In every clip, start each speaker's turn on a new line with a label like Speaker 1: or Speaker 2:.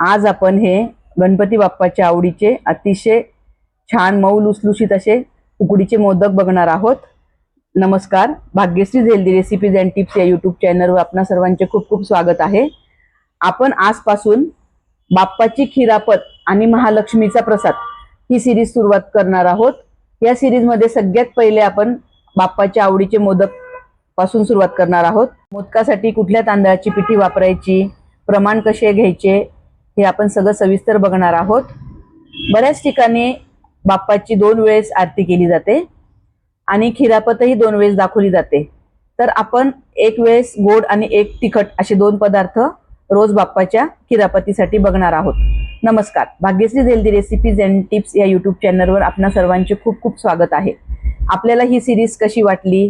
Speaker 1: आज आपण हे गणपती बाप्पाच्या आवडीचे अतिशय छान मऊ लुसलुशीत असे उकडीचे मोदक बघणार आहोत. नमस्कार. Bhagyashree healthy recipes and tips या यूट्यूब चॅनलवर आपणा सर्वांचे खूप खूप स्वागत आहे. आपण आजपासून बाप्पाची खिरापत आणि महालक्ष्मीचा प्रसाद ही सिरीज सुरुवात करणार आहोत. या सिरीजमध्ये सगळ्यात पहिले आपण बाप्पाच्या आवडीचे मोदकपासून सुरुवात करणार आहोत. मोदकासाठी कुठल्या तांदळाची पिठी वापरायची? प्रमाण कसे घ्यायचे? हे आपण सगळं सविस्तर बघणार आहोत. बऱ्याच ठिकाणी बाप्पाची दोन वेळेस आरती केली जाते आणि खिरापतही दोन वेळेस दाखवली जाते. तर आपण एक वेळेस गोड आणि एक तिखट असे दोन पदार्थ रोज बाप्पाच्या खिरापतीसाठी बघणार आहोत. नमस्कार. Bhagyashree healthy recipes and tips या यूट्यूब चॅनलवर आपणा सर्वांचे खूप खूप स्वागत आहे. आपल्याला ही सिरीज कशी वाटली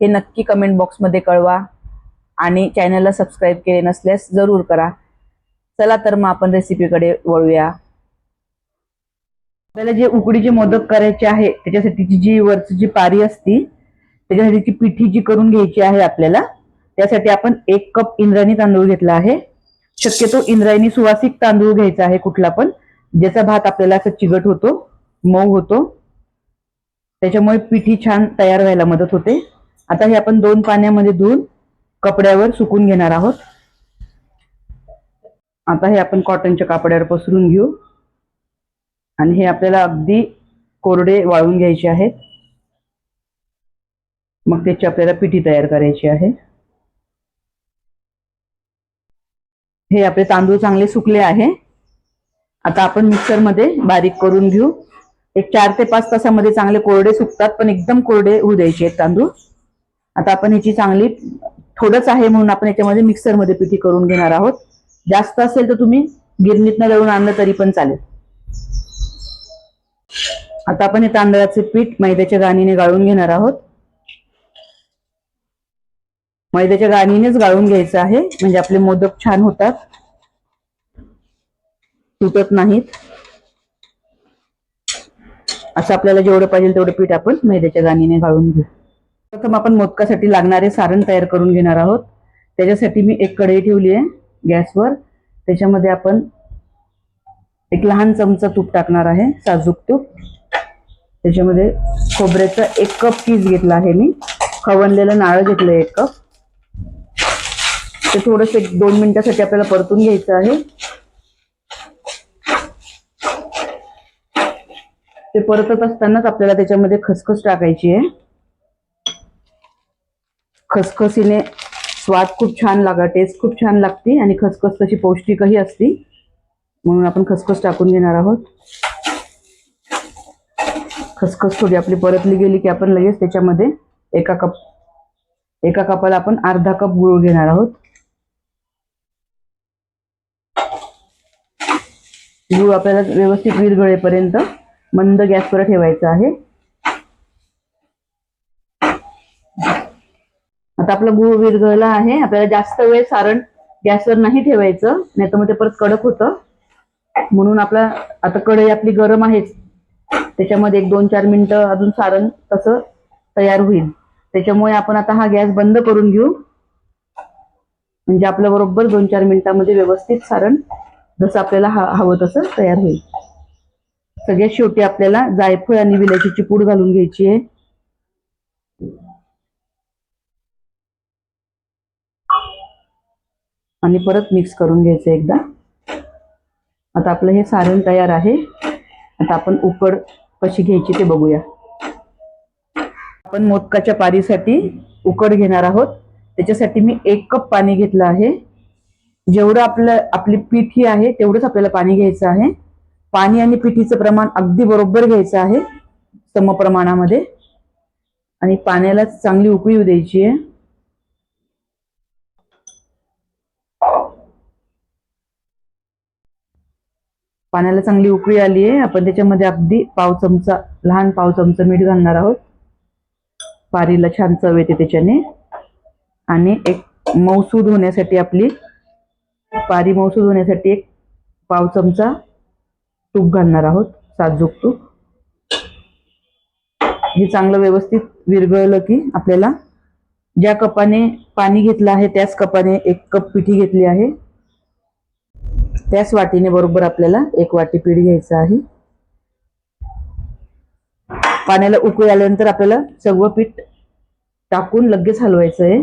Speaker 1: हे नक्की कमेंट बॉक्समध्ये कळवा आणि चॅनलला सबस्क्राईब केले नसल्यास जरूर करा. चला तर मग आपण रेसिपीकडे वळूया. आपल्याला जे उकडीचे मोदक करायचे आहे त्याच्यासाठीची जी वरची जी पारी असती त्याच्यासाठीची पिठी जी करून घ्यायची आहे आपल्याला त्यासाठी आपण एक कप इंद्रायणी तांदूळ घेतला आहे. शक्यतो इंद्रायणी सुवासिक तांदूळ घ्यायचा आहे कुठला पण ज्याचा भात आपल्याला असं चिगट होतो मऊ होतो. त्याच्यामुळे पिठी छान तयार व्हायला मदत होते. आता हे आपण दोन पाण्यामध्ये धुवून कपड्यावर सुकून घेणार आहोत. आता हे आपण कॉटनच्या कापड्यावर पसरून घेऊ. आणि हे आपल्याला अगदी कोरडे वाळून घ्यायचे आहेत. मग त्याची आपल्याला पिठी तयार करायची आहे. हे आपले तांदूळ चांगले सुकले आहे. आता आपण मिक्सरमध्ये बारीक करून घेऊ. एक चार ते पाच तासामध्ये चांगले कोरडे सुकतात पण एकदम कोरडे होऊ द्यायचे आहेत तांदूळ. आता आपण ह्याची चांगली थोडंच आहे म्हणून आपण याच्यामध्ये मिक्सरमध्ये पिठी करून घेणार आहोत. जास्त असेल तर तुम्ही गिरणीतनं दळून आणलं तरी पण चालेल. आता आपण हे तांदळाचे पीठ मैद्याच्या गाणीने गाळून घेणार आहोत. मैद्याच्या गाणीनेच गाळून घ्यायचं आहे म्हणजे आपले मोदक छान होतात. तुटत नाहीत. असं आपल्याला जेवढं पाहिजे तेवढं पीठ आपण मैद्याच्या गाणीने गाळून घेऊ. प्रथम आपण मोदकासाठी लागणारे सारण तयार करून घेणार आहोत. त्याच्यासाठी मी एक कढई ठेवली आहे. गॅसवर. त्याच्यामध्ये आपण एक लहान चमचा तूप टाकणार आहे साजूक तूप. त्याच्यामध्ये खोबऱ्याचा एक कप चीज घेतला आहे मी. खवणलेलं नाळ घेतलं एक कप. ते थोडस एक दोन मिनिटासाठी आपल्याला परतून घ्यायचं आहे. ते परतत असतानाच आपल्याला त्याच्यामध्ये खसखस टाकायची आहे. खसखसीने स्वाद खूप छान लागा टेस्ट खूप छान लागते आणि खसखस तशी पौष्टिकही असते. म्हणून आपण खसखस टाकून घेणार आहोत. खसखस थोडी आपली परतली गेली की आपण लगेच त्याच्यामध्ये एका कप एका कपाला आपण अर्धा कप गुळ घेणार आहोत. गुळ आपल्याला व्यवस्थित विरघळेपर्यंत मंद गॅसवर ठेवायचा आहे. आता आपलं गुळ विरघळला आहे. आपल्याला जास्त वेळ सारण गॅसवर नाही ठेवायचं नाही तर मग ते परत कडक होतं. म्हणून आपला आता कढई आपली गरम आहेच त्याच्यामध्ये एक दोन चार मिनिटं अजून सारण तसं तयार होईल. त्याच्यामुळे आपण आता हा गॅस बंद करून घेऊ. म्हणजे आपल्या बरोबर दोन चार मिनिटांमध्ये व्यवस्थित सारण जसं आपल्याला हा हवं तसं तयार होईल. सगळ्यात शेवटी आपल्याला जायफळ आणि विलायचीची पूड घालून घ्यायची आहे. आणि परत मिक्स करून घ्यायचं एकदा. आता आपलं हे सारण तयार आहे. आता आपण उकड कशी घ्यायची ते बघूया. आपण मोदकाच्या पारीसाठी उकड घेणार आहोत. त्याच्यासाठी मी एक कप पाणी घेतलं आहे. जेवढं आपलं आपली पिठी आहे तेवढंच आपल्याला पाणी घ्यायचं आहे. पाणी आणि पिठीचं प्रमाण अगदी बरोबर घ्यायचं आहे. समप्रमाणामध्ये आणि पाण्याला चांगली उकळी द्यायची आहे. पाण्याला चांगली उकळी आली आहे. आपण त्याच्यामध्ये अगदी पाव चमचा लहान पाव चमचा मीठ घालणार आहोत. पारीला छान चव येते त्याच्याने. आणि एक मौसूद होण्यासाठी आपली पारी मौसूद होण्यासाठी एक पाव चमचा तूप घालणार आहोत. साजूक तूप. हे चांगलं व्यवस्थित विरघळलं की आपल्याला ज्या कपाने पाणी घेतलं आहे त्याच कपाने एक कप पिठी घेतली आहे. त्याच वाटीने बरोबर आपल्याला एक वाटी पीठ घ्यायचं आहे. पाण्याला उकळी आल्यानंतर आपल्याला सगळं पीठ टाकून लगेच हलवायचं आहे.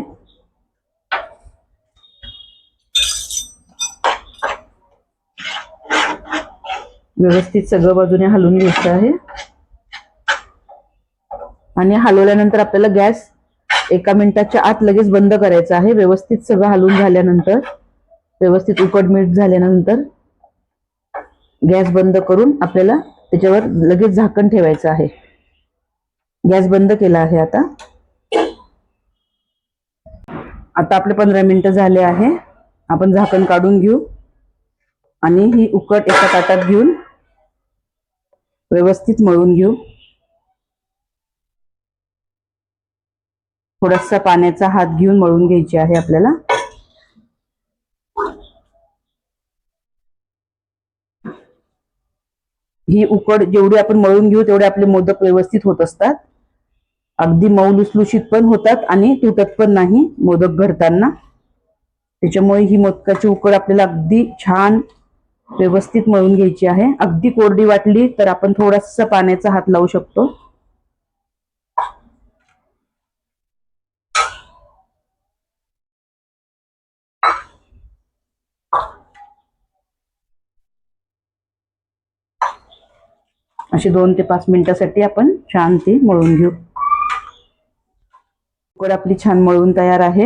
Speaker 1: व्यवस्थित सगळं बाजूने हलवून घ्यायचं आहे. आणि हलवल्यानंतर आपल्याला गॅस एका मिनिटाच्या आत लगेच बंद करायचा आहे. व्यवस्थित सगळं हलवून झाल्यानंतर व्यवस्थित उकड मीठ झाल्यानंतर गॅस बंद करून आपल्याला त्याच्यावर लगेच झाकण ठेवायचं आहे. गॅस बंद केला आहे आता. आता आपले पंधरा मिनिटं झाले आहे. आपण झाकण काढून घेऊ. आणि ही उकट एका ताटात घेऊन व्यवस्थित मळून घेऊ. थोडासा पाण्याचा हात घेऊन मळून घ्यायची आहे आपल्याला. ही उकड जेवढी आपण मळून घेऊ तेवढे आपले मोदक व्यवस्थित होत असतात. अगदी मऊ लुसलुशीत पण होतात आणि तुटत पण नाही मोदक घडताना त्याच्यामुळे ही मोदकाची उकड आपल्याला अगदी छान व्यवस्थित मळून घ्यायची आहे. अगदी कोरडी वाटली तर आपण थोडासा पाण्याचा हात लावू शकतो. अशी दोन ते पाच मिनिटासाठी आपण छान ती मळून घेऊ. उकड आपली छान मळून तयार आहे.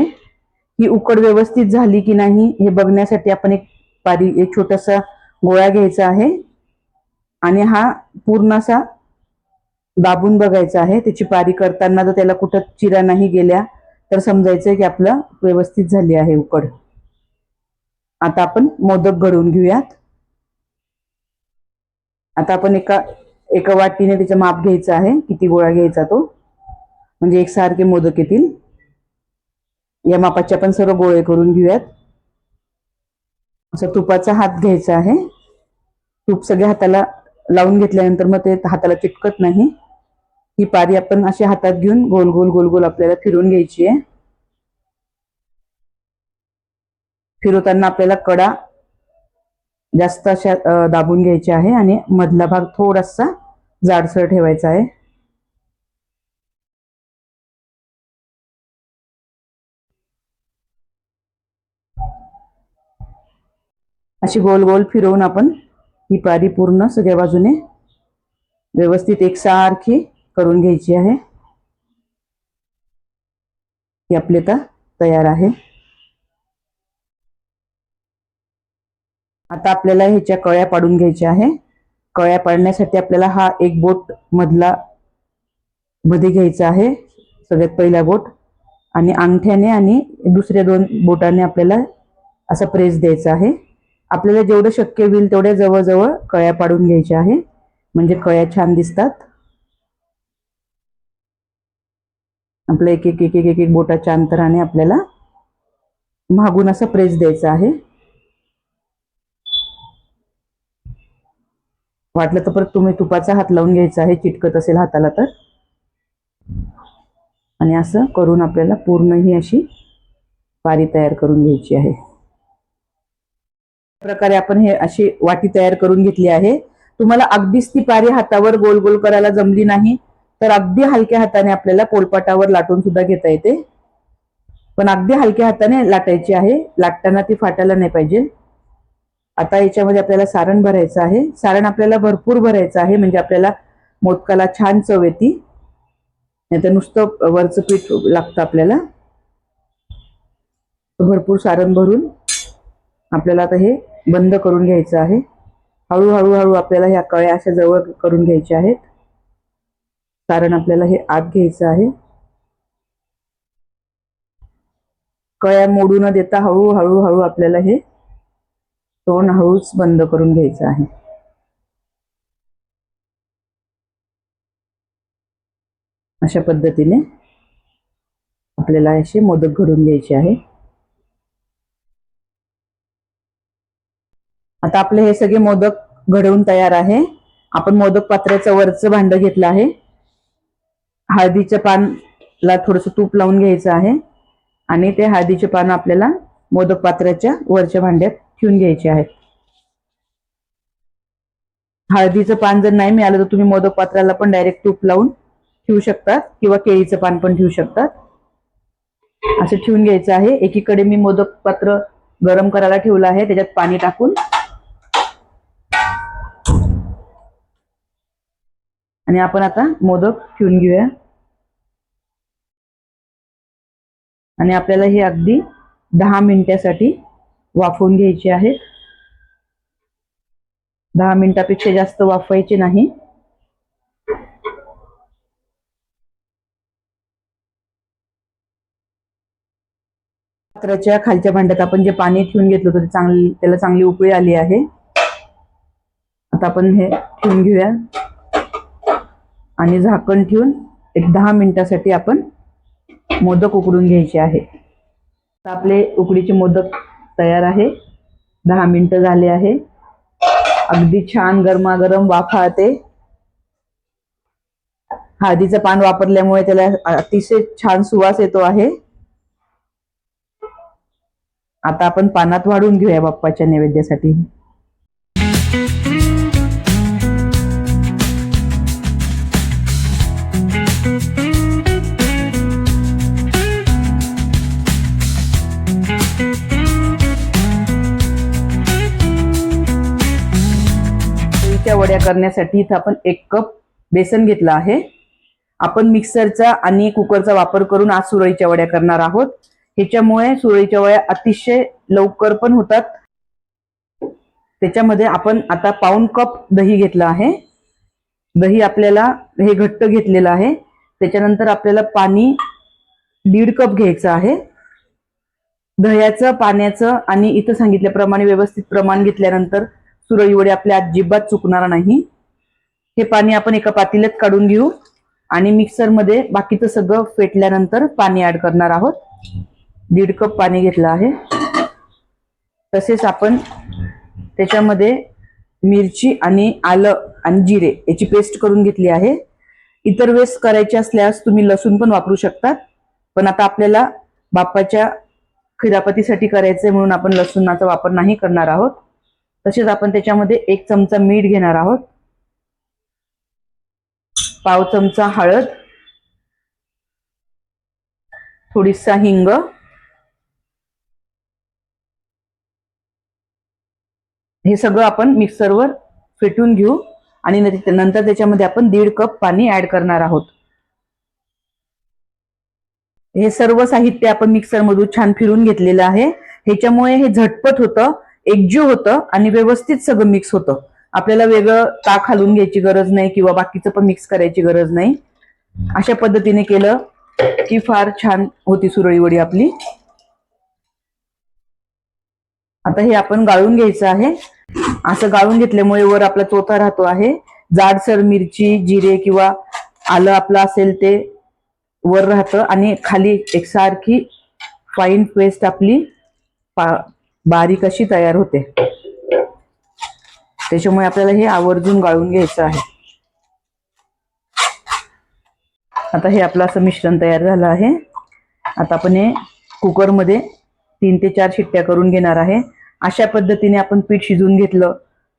Speaker 1: ही उकड व्यवस्थित झाली की नाही हे बघण्यासाठी आपण एक पारी एक छोटासा गोळा घ्यायचा आहे. आणि हा पूर्ण असा दाबून बघायचा आहे. त्याची पारी करताना जर त्याला कुठं चिरा नाही गेल्या तर समजायचं की आपलं व्यवस्थित झाली आहे उकड. आता आपण मोदक घडवून घेऊयात. आता आपण एका एका वाटीने त्याचं माप घ्यायचं आहे किती गोळा घ्यायचा तो. म्हणजे एकसारखे मोदक येतील. या मापाचे आपण सर्व गोळे करून घेऊयात. असं तुपाचा हात घ्यायचा आहे. तूप सगळ्या हाताला लावून घेतल्यानंतर मग ते हाताला चिटकत नाही. ही पारी आपण अशी हातात घेऊन गोल गोल गोल गोल आपल्याला फिरवून घ्यायची आहे. फिरवताना आपल्याला कडा जास्त अशा दाबून घ्यायच्या आहे आणि मधला भाग थोडासा जाडसर ठेवायचा आहे. अशी गोल गोल फिरवून आपण ही पारी पूर्ण सगळ्या बाजूने व्यवस्थित एकसारखी करून घ्यायची आहे. ही आपली आता तयार आहे. आता आपल्याला ह्याच्या कळ्या पाडून घ्यायच्या आहे. कळ्या पाडण्यासाठी आपल्याला हा एक बोट मधला मध्ये घ्यायचा आहे. सगळ्यात पहिला बोट. आणि अंगठ्याने आणि दुसऱ्या दोन बोटाने आपल्याला असा प्रेस द्यायचा आहे. आपल्याला जेवढं शक्य होईल तेवढ्या जवळजवळ कळ्या पाडून घ्यायच्या आहे. म्हणजे कळ्या छान दिसतात. आपल्या एक एक एक एक एक एक बोटाच्या अंतराने आपल्याला मागून असा प्रेस द्यायचा आहे. वाटलं तर परत तुम्ही तुपाचा हात लावून घ्यायचा आहे चिटकत असेल हाताला तर. आणि असं करून आपल्याला पूर्ण ही अशी पारी तयार करून घ्यायची आहे. प्रकारे आपण हे अशी वाटी तयार करून घेतली आहे. तुम्हाला अगदीच ती पारी हातावर गोल गोल करायला जमली नाही तर अगदी हलक्या हाताने आपल्याला पोलपाटावर लाटून सुद्धा घेता येते. पण अगदी हलक्या हाताने लाटायची आहे लाटताना ती फाटायला नाही पाहिजे. आता याच्यामध्ये आपल्याला सारण भरायचं आहे. सारण आपल्याला भरपूर भरायचं आहे. म्हणजे आपल्याला मोदकाला छान चव येते. नाही तर नुसतं वरचं पीठ लागतं आपल्याला. भरपूर सारण भरून आपल्याला आता हे बंद करून घ्यायचं आहे. हळूहळू हळू आपल्याला ह्या कळ्या अशा जवळ करून घ्यायच्या आहेत. सारण आपल्याला हे आत घ्यायचं आहे. कळ्या मोडू न देता हळूहळू हळू आपल्याला हे तोंड हळूच बंद करून घ्यायचं आहे. अशा पद्धतीने आपल्याला असे मोदक घडून घ्यायचे आहे. आता आपले हे सगळे मोदक घडवून तयार आहे. आपण मोदक पात्र्याचं वरचं भांड घेतलं आहे. हळदीच्या पानला थोडंसं तूप लावून घ्यायचं आहे. आणि ते हळदीचे पान आपल्याला मोदक पात्राच्या वरच्या भांड्यात ठेवून घ्यायचे आहेत. हळदीचं पान जर नाही मिळालं तर तुम्ही मोदक पात्राला पण डायरेक्ट तूप लावून ठेवू शकतात किंवा केळीचं पान पण ठेवू शकतात. असं ठेवून घ्यायचं आहे. एकीकडे मी मोदक पात्र गरम करायला ठेवलं आहे. त्याच्यात पाणी टाकून. आणि आपण आता मोदक ठेवून घेऊया. आणि आपल्याला हे अगदी दहा मिनिटासाठी वाफवून घ्यायचे आहेत दहा मिनिटापेक्षा जास्त वाफवायचे नाही. पात्राच्या खालच्या भांड्यात आपण जे पाणी ठेवून घेतलं होतं ते चांगली त्याला चांगली उकळी आली आहे. आता आपण हे ठेवून घेऊया. आणि झाकण ठेवून एक दहा मिनिटासाठी आपण मोदक उकडून घ्यायचे आहे. आपले उकडीचे मोदक तयार आहे. दहा मिनटं झाले आहे. अगदी छान गरमागरम वाफाळते हळदीचं पान वापरल्यामुळे त्याला अतिशय छान सुवास येतो आहे. आता आपण पानात वाढून घेऊया बाप्पाच्या नैवेद्यासाठी. पोळीच्या वड्या करण्यासाठी इथं आपण एक कप बेसन घेतलं आहे. आपण मिक्सरचा आणि कुकरचा वापर करून आज सुरळीच्या वड्या करणार आहोत. ह्याच्यामुळे सुरळीच्या वड्या अतिशय लवकर पण होतात. त्याच्यामध्ये आपण आता पाऊन कप दही घेतलं आहे. दही आपल्याला हे घट्ट घेतलेलं आहे. त्याच्यानंतर आपल्याला पाणी दीड कप घ्यायचं आहे. दह्याचं पाण्याचं आणि इथं सांगितल्याप्रमाणे व्यवस्थित प्रमाण घेतल्यानंतर सुरळी वडे आपल्या अजिबात चुकणार नाही. हे पाणी आपण एका पातील्यात काढून घेऊ आणि मिक्सरमध्ये बाकीचं सगळं फेटल्यानंतर पाणी ऍड करणार आहोत. दीड कप पाणी घेतलं आहे. तसेच आपण त्याच्यामध्ये मिरची आणि आलं आणि जिरे याची पेस्ट करून घेतली आहे. इतर वेळेस करायची असल्यास तुम्ही लसूण पण वापरू शकतात पण आता आपल्याला बाप्पाच्या खिरापतीसाठी करायचंय म्हणून आपण लसूणाचा वापर नाही करणार आहोत. तसेच आपण त्याच्यामध्ये एक चमचा मीठ घेणार आहोत. पाव चमचा हळद. थोडीसा हिंग. हे सगळं आपण मिक्सरवर फेटून घेऊ आणि नंतर नंतर त्याच्यामध्ये आपण दीड कप पाणी ऍड करणार आहोत. हे सर्व साहित्य आपण मिक्सर मधून छान फिरून घेतलेलं आहे. ह्याच्यामुळे हे झटपट होतं. एकजीव होतं आणि व्यवस्थित सगळं मिक्स होतं. आपल्याला वेगळं ताक घालून घ्यायची गरज नाही किंवा बाकीचं पण मिक्स करायची गरज नाही. अशा पद्धतीने केलं की फार छान होती सुरळी वडी आपली. आता हे आपण गाळून घ्यायचं आहे. असं गाळून घेतल्यामुळे वर आपला चोथा राहतो आहे. जाडसर मिरची जिरे किंवा आलं आपलं असेल ते वर राहतं आणि खाली एकसारखी फाईन पेस्ट आपली पा- बारीक अशी तयार होते. त्याच्यामुळे आपल्याला हे आवर्जून गाळून घ्यायचं आहे. आता हे आपलं असं मिश्रण तयार झालं आहे. आता आपण हे कुकरमध्ये तीन ते चार शिट्ट्या करून घेणार आहे. अशा पद्धतीने आपण पीठ शिजवून घेतलं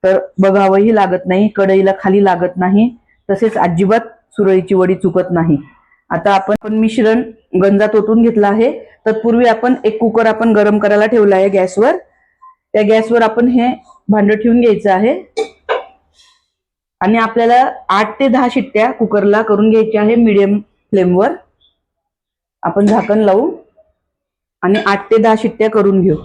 Speaker 1: तर बघावंही लागत नाही कढईला खाली लागत नाही तसेच अजिबात सुरळीची वडी चुकत नाही. आता आपण आपण मिश्रण गंजात ओतून घेतलं आहे. तत्पूर्वी आपण एक कुकर आपण गरम करायला ठेवला आहे गॅसवर. त्या गॅसवर आपण हे भांड ठेवून घ्यायचं आहे. आणि आपल्याला आठ ते दहा शिट्ट्या कुकरला करून घ्यायच्या आहे मिडियम फ्लेमवर आपण झाकण लावू आणि आठ ते दहा शिट्ट्या करून घेऊ.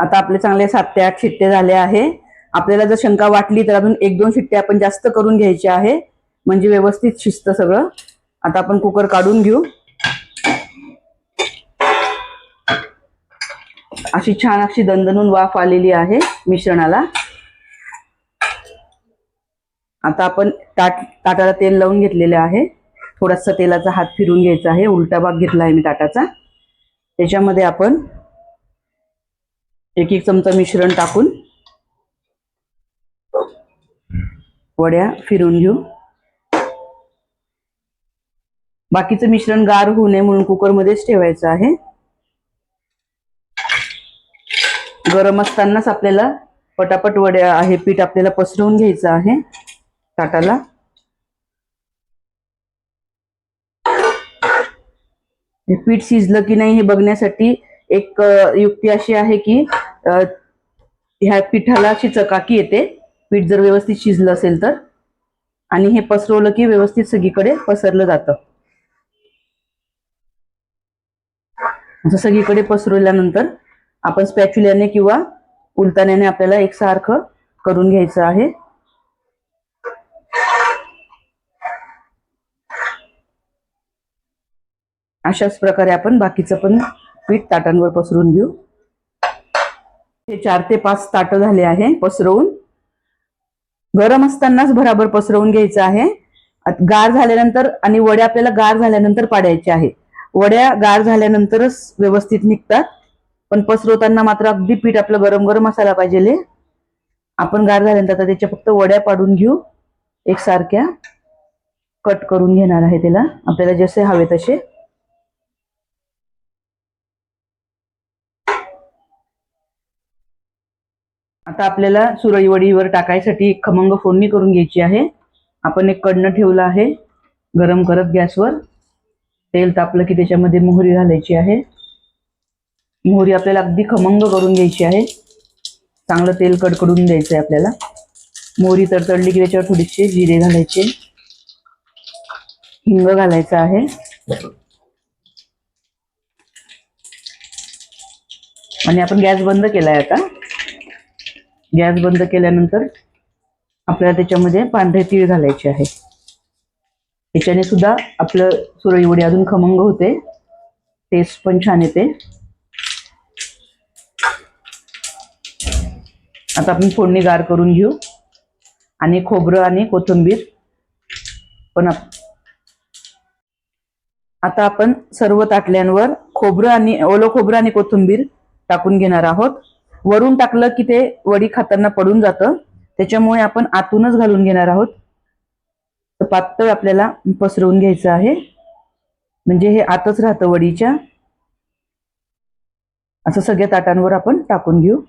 Speaker 1: आता आपले चांगले सात ते आठ शिट्टे झाले आहे. आपल्याला जर शंका वाटली तर अजून एक दोन शिट्टे आपण जास्त करून घ्यायचे आहे. म्हणजे व्यवस्थित शिस्त सगळं. आता आपण कुकर काढून घेऊ. अशी छान अशी दणदणून वाफ आलेली आहे मिश्रणाला. आता आपण ताट ताटाला तेल लावून घेतलेलं आहे. थोडासा तेलाचा हात फिरून घ्यायचा आहे. उलटा भाग घेतला आहे मी ताटाचा. त्याच्यामध्ये आपण एक एक चमचा मिश्रण टाकून वड्या फिरून घेऊ. बाकीचं मिश्रण गार होऊ नये म्हणून कुकरमध्येच ठेवायचं आहे. गरम असतानाच आपल्याला पटापट वड्या आहे पीठ आपल्याला पसरवून घ्यायचं आहे ताटाला. हे पीठ शिजलं की नाही हे बघण्यासाठी एक युक्ती अशी आहे की ह्या पिठाला अशी चकाकी येते. पीठ जर व्यवस्थित शिजलं असेल तर. आणि हे पसरवलं की व्यवस्थित सगळीकडे पसरलं जातं. असं सगळीकडे पसरवल्यानंतर आपण स्पॅच्युल्याने किंवा उलताण्याने आपल्याला एकसारखं करून घ्यायचं आहे. अशाच प्रकारे आपण बाकीचं पण पीठ ताटांवर पसरून घेऊ. हे चार ते पाच ताट झाले आहे पसरवून. गरम असतानाच भराभर पसरवून घ्यायचं आहे. गार झाल्यानंतर आणि वडे आपल्याला गार झाल्यानंतर पाडायचे आहे वड्या गार झाल्यानंतरच व्यवस्थित निघतात. पण पसरवताना मात्र अगदी पीठ आपलं गरम गरम असायला पाहिजे आपण गार झाल्यानंतर आता त्याच्या फक्त वड्या पाडून घेऊ. एकसारख्या कट करून घेणार आहे त्याला. आपल्याला जसे हवे तसे. आता आपल्याला सुरई वडीवर टाकायसाठी एक खमंग फोडणी करून घ्यायची आहे. आपण एक कडणं ठेवलं आहे. गरम करत गॅसवर. तेल तापलं की त्याच्यामध्ये मोहरी घालायची आहे. मोहरी आपल्याला अगदी खमंग करून घ्यायची आहे. चांगलं तेल कडकडून द्यायचं आहे आपल्याला. मोहरी तडतडली की त्याच्यावर थोडीशी जिरे घालायचे. हिंग घालायचं आहे. आणि आपण गॅस बंद केलाय आता. गॅस बंद केल्यानंतर आपल्याला त्याच्यामध्ये पांढरे तीळ घालायचे आहे. त्याच्याने सुद्धा आपलं सुरळी वडी अजून खमंग होते. टेस्ट पण छान येते. आता आपण फोडणी गार करून घेऊ. आणि खोबरं आणि कोथिंबीर पण आता आपण सर्व ताटल्यांवर खोबरं आणि ओलं खोबरं आणि कोथिंबीर टाकून घेणार आहोत. वरून टाकलं की ते वडी खाताना पडून जातं. त्याच्यामुळे आपण आतूनच घालून घेणार आहोत. पातळ आपल्याला पसरवून घ्यायचं आहे. म्हणजे हे आतच राहतं वडीच्या. असं सगळ्या ताटांवर आपण टाकून घेऊ.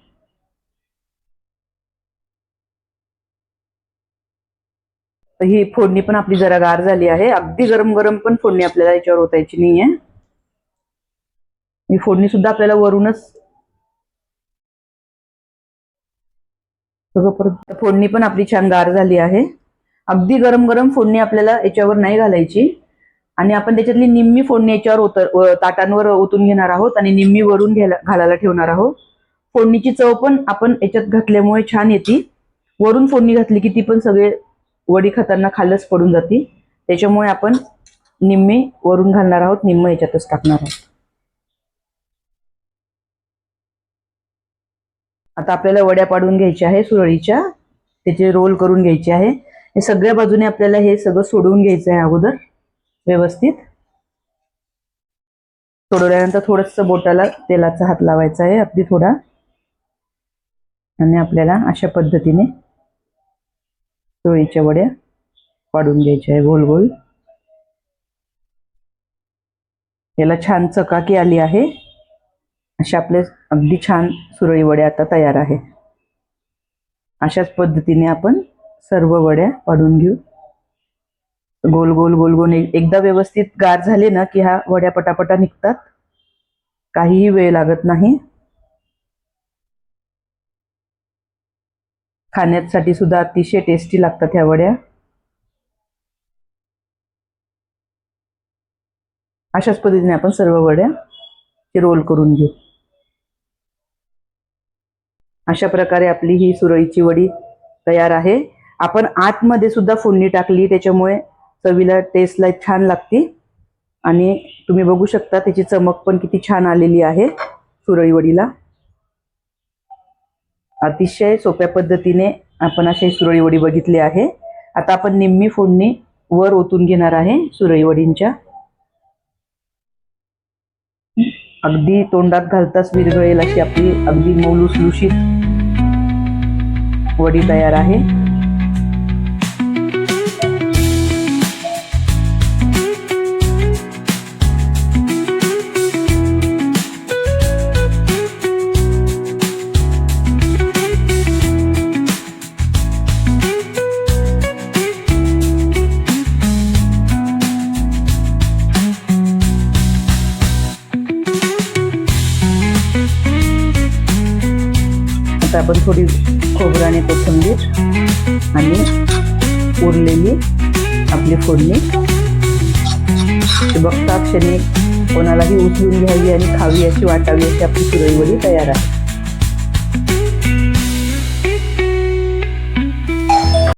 Speaker 1: ही फोडणी पण आपली जरा गार झाली आहे. अगदी गरम गरम पण फोडणी आपल्याला याच्यावर ओतायची नाहीये. ही फोडणी सुद्धा आपल्याला वरूनच सगळं परत फोडणी पण आपली छान गार झाली आहे. अगदी गरम गरम फोडणी आपल्याला याच्यावर नाही घालायची. आणि आपण त्याच्यातली निम्मी फोडणी याच्यावर ओत ताटांवर ओतून घेणार आहोत आणि निम्मी वरून घ्यायला घालायला ठेवणार आहोत. फोडणीची चव पण आपण याच्यात घातल्यामुळे छान येते. वरून फोडणी घातली की ती पण सगळे वडी खाताना खालच पडून जाते. त्याच्यामुळे आपण निम्मी वरून घालणार आहोत निम्म याच्यातच टाकणार आहोत. आता आपल्याला वड्या पाडून घ्यायच्या आहे सुरळीच्या. त्याचे रोल करून घ्यायचे आहे. हे सगळ्या बाजूने आपल्याला हे सगळं सोडवून घ्यायचं आहे अगोदर व्यवस्थित. सोडवल्यानंतर थोडस बोटाला तेलाचा हात लावायचा आहे अगदी थोडा. आणि आपल्याला अशा पद्धतीने चोळीच्या वड्या पाडून घ्यायच्या आहे गोल गोल. याला छान चकाकी आली आहे. अशा आपले अगदी छान सुरळी वड्या आता तयार आहे. अशाच पद्धतीने आपण सर्व वड्या पाडून घेऊ. गोल गोल गोल गोल. एकदा व्यवस्थित गार झाले ना की ह्या वड्या पटापटा निघतात. काहीही वेळ लागत नाही. खाण्यासाठी सुद्धा अतिशय टेस्टी लागतात ह्या वड्या. अशाच पद्धतीने आपण सर्व वड्या रोल करून घेऊ. अशा प्रकारे आपली ही सुरळीची वडी तयार आहे. आपण आतमध्ये सुद्धा फोडणी टाकली त्याच्यामुळे चवीला टेस्टला छान लागते. आणि तुम्ही बघू शकता त्याची चमक पण किती छान आलेली आहे सुरळी वडीला अतिशय सोप्या पद्धतीने आपण अशी सुरळी वडी बघितली आहे. आता आपण निम्मी फोडणी वर ओतून घेणार आहे सुरळी वडींच्या अगदी तोंडात घालताच विरघळेल अशी आपली अगदी मौलुसलुशीत वडी तयार आहे. आपण थोडी खोबरं आणि कोथिंबीर आणि उरलेली आपली फोडणी. ते बघता क्षणी कोणालाही उचलून घ्यावी आणि खावी अशी वाटावी अशी आपली सुरईवडी तयार आहे.